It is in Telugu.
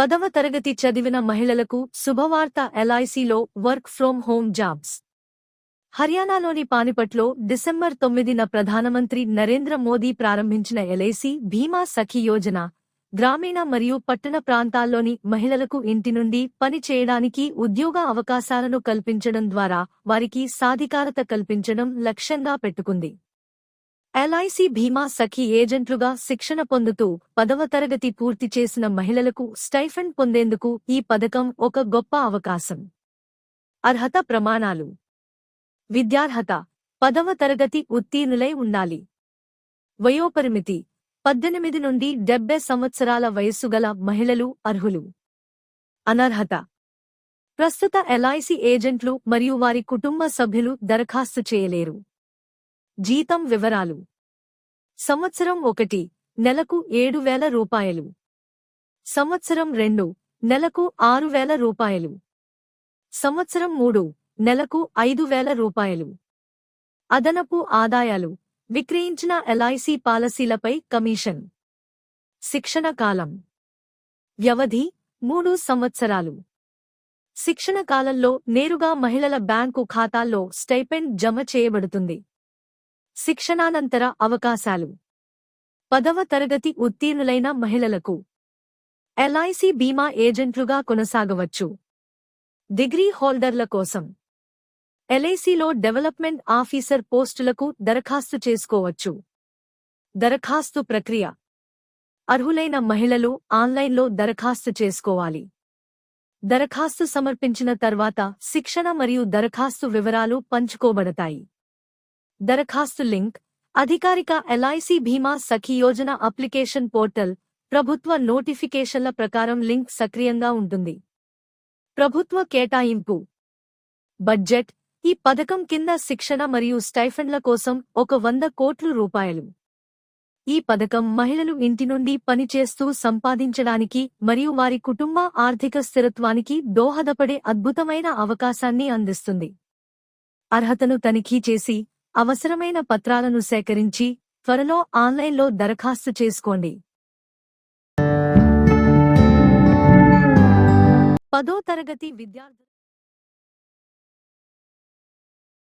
పదవ తరగతి చదివిన మహిళలకు శుభవార్త ఎల్ఐసిలో వర్క్ ఫ్రోమ్ హోమ్ జాబ్స్. హర్యానాలోని పానిపట్లో డిసెంబర్ తొమ్మిదిన ప్రధానమంత్రి నరేంద్ర మోదీ ప్రారంభించిన ఎల్ఐసి భీమా సఖి యోజన గ్రామీణ మరియు పట్టణ ప్రాంతాల్లోని మహిళలకు ఇంటి నుండి పని చేయడానికి ఉద్యోగ అవకాశాలను కల్పించడం ద్వారా వారికి సాధికారత కల్పించడం లక్ష్యంగా పెట్టుకుంది. ఎల్ఐసి భీమా సఖి ఏజెంట్లుగా శిక్షణ పొందుతూ పదవ తరగతి పూర్తి చేసిన మహిళలకు స్టైఫండ్ పొందేందుకు ఈ పథకం ఒక గొప్ప అవకాశం. అర్హత ప్రమాణాలు. విద్యార్హత. పదవ తరగతి ఉత్తీర్ణులై ఉండాలి. వయోపరిమితి. పద్దెనిమిది నుండి డెబ్బై సంవత్సరాల వయస్సు గల మహిళలు అర్హులు. అనర్హత. ప్రస్తుత ఎల్ఐసి ఏజెంట్లు మరియు వారి కుటుంబ సభ్యులు దరఖాస్తు చేయలేరు. జీతం వివరాలు. సంవత్సరం ఒకటి నెలకు ఏడు వేల రూపాయలు. సంవత్సరం రెండు నెలకు ఆరు వేల రూపాయలు. సంవత్సరం మూడు నెలకు ఐదు వేల రూపాయలు. అదనపు ఆదాయాలు విక్రయించిన ఎల్ఐసి పాలసీలపై కమిషన్. శిక్షణ కాలం. వ్యవధి మూడు సంవత్సరాలు. శిక్షణ కాలంలో నేరుగా మహిళల బ్యాంకు ఖాతాల్లో స్టైపెండ్ జమ చేయబడుతుంది. శిక్షణానంతర అవకాశాలు. పదవ తరగతి ఉత్తీర్ణులైన మహిళలకు ఎల్ఐసి బీమా ఏజెంట్లుగా కొనసాగవచ్చు. డిగ్రీ హోల్డర్ల కోసం ఎల్ఐసిలో డెవలప్మెంట్ ఆఫీసర్ పోస్టులకు దరఖాస్తు చేసుకోవచ్చు. దరఖాస్తు ప్రక్రియ అర్హులైన మహిళలు ఆన్లైన్లో దరఖాస్తు చేసుకోవాలి. దరఖాస్తు సమర్పించిన తర్వాత శిక్షణ మరియు దరఖాస్తు వివరాలు పంచుకోబడతాయి. దరఖాస్తు లింక్ అధికారిక ఎల్ఐసి బీమా సఖి యోజన అప్లికేషన్ పోర్టల్ ప్రభుత్వ నోటిఫికేషన్ల ప్రకారం లింక్ సక్రియంగా ఉంటుంది. ప్రభుత్వ కేటాయింపు. బడ్జెట్ ఈ పథకం కింద శిక్షణ మరియు స్టైఫండ్ల కోసం ఒక వంద కోట్లు రూపాయలు. ఈ పథకం మహిళలు ఇంటి నుండి పనిచేస్తూ సంపాదించడానికి మరియు వారి కుటుంబ ఆర్థిక స్థిరత్వానికి దోహదపడే అద్భుతమైన అవకాశాన్ని అందిస్తుంది. అర్హతను తనిఖీ చేసి అవసరమైన పత్రాలను సేకరించి త్వరలో ఆన్లైన్లో దరఖాస్తు చేసుకోండి. పదో తరగతి విద్యార్థి